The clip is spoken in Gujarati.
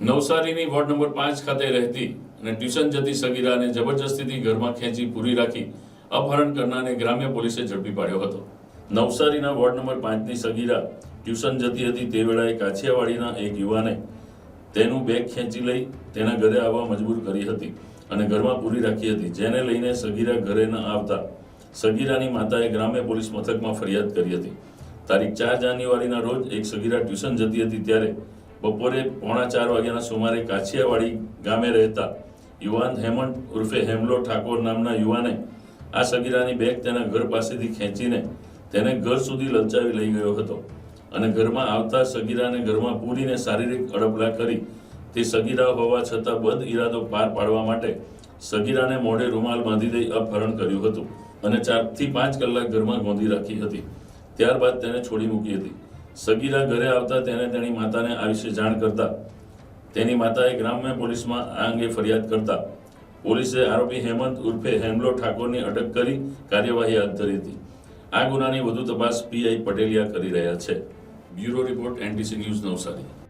નવસારીની વોર્ડ નંબર પાંચ ખાતે રહેતી અને ટ્યુશન જતી સગીરાને જબરજસ્તીથી ઘરમાં ખેંચી પૂરી રાખી અપહરણ કરનારને ગ્રામ્ય પોલીસે ઝડપી પાડ્યો હતો. નવસારીના વોર્ડ નંબર પાંચની સગીરા ટ્યુશન જતી હતી તે વેળાએ કાછિયાવાડીના એક યુવાને તેનું બેગ ખેંચી લઈ તેના ઘરે આવવા મજબૂર કરી હતી અને ઘરમાં પૂરી રાખી હતી, જેને લઈને સગીરા ઘરે ન આવતા સગીરાની માતાએ ગ્રામ્ય પોલીસ મથકમાં ફરિયાદ કરી હતી. તારીખ ચાર જાન્યુઆરીના રોજ એક સગીરા ટ્યુશન જતી હતી ત્યારે બપોરે પોણા ચાર વાગ્યાના સુમારે કાછિયાવાડી ગામે રહેતા યુવાન હેમંત ઉર્ફે હેમલો ઠાકોર નામના યુવાને આ સગીરાની બેગ તેના ઘર પાસેથી ખેંચીને તેને ઘર સુધી લલચાવી લઈ ગયો હતો અને ઘરમાં આવતા સગીરાને ઘરમાં પૂરીને શારીરિક અડપલા કરી તે સગીરા હોવા છતાં બંધ ઈરાદો પાર પાડવા માટે સગીરાને મોઢે રૂમાલ બાંધી દઈ અપહરણ કર્યું હતું અને ચારથી પાંચ કલાક ઘરમાં ગોંધી રાખી હતી. ત્યારબાદ તેને છોડી મૂકી હતી. સગીરા ઘરે આવતા તેને તેની માતાને આ વિશે જાણ કરતા તેની માતાએ ગ્રામ્ય પોલીસમાં આ અંગે ફરિયાદ કરતા પોલીસે આરોપી હેમંત ઉર્ફે હેમલો ઠાકોરની અટક કરી કાર્યવાહી હાથ ધરી હતી. આ ગુનાની વધુ તપાસ પીઆઈ પટેલિયા કરી રહ્યા છે. Bureau report NTC news Navsari.